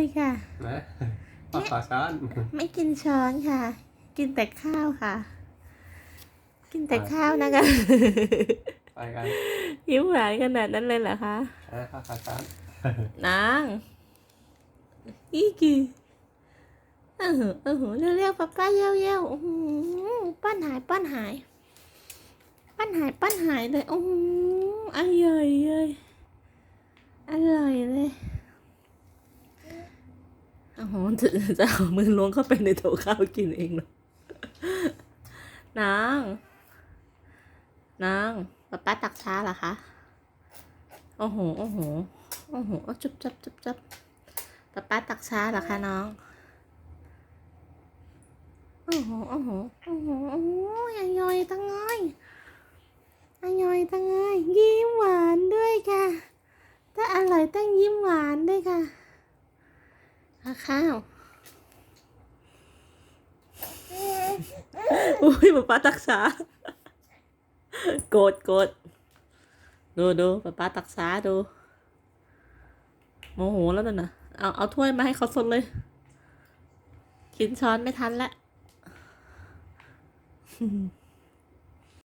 เลยค่ะนะพ่อขอช้อน ไม่กินช้อนค่ะ กินแต่ข้าวค่ะ กินแต่ข้าวนะคะไปกันยิ้มหวานขนาดนั้นเลยเหรอคะนะพ่อขอช้อนนางอีกีเออหือเออหือเรียกๆป้าป้าเย้ยวเย้วๆอื้อหือปั้นหายปั้นหาย ปั้นหายปั้นหายเลยโอ้โหอร่อยเลยอร่อยเลยโอ้โหจะจะเอามือล้วงเข้าไปในโถข้าวกินเองเหรอนาง นางป้าป้าตักช้าเหรอคะ โอ้โห โอ้โห โอ้โห จุบจับจุบจับป๊าป๊าตักช้าเหรอคะน้อง โอ้โห โอ้โห โอ้โห โอ้โหอร่อยตั้งไงอร่อยตั้งไงยิ้มหวานด้วยค่ะ ถ้าอร่อยต้องยิ้มหวานด้วยค่ะ ข้าวอุ้ยป๊าป๊าตักช้าโกรธโกรธดูดูป๊าป๊าตักช้าดูโมโหแล้วนั่น่ะเอาเอาถ้วยมาให้เขาสดเลย กินช้อนไม่ทันละ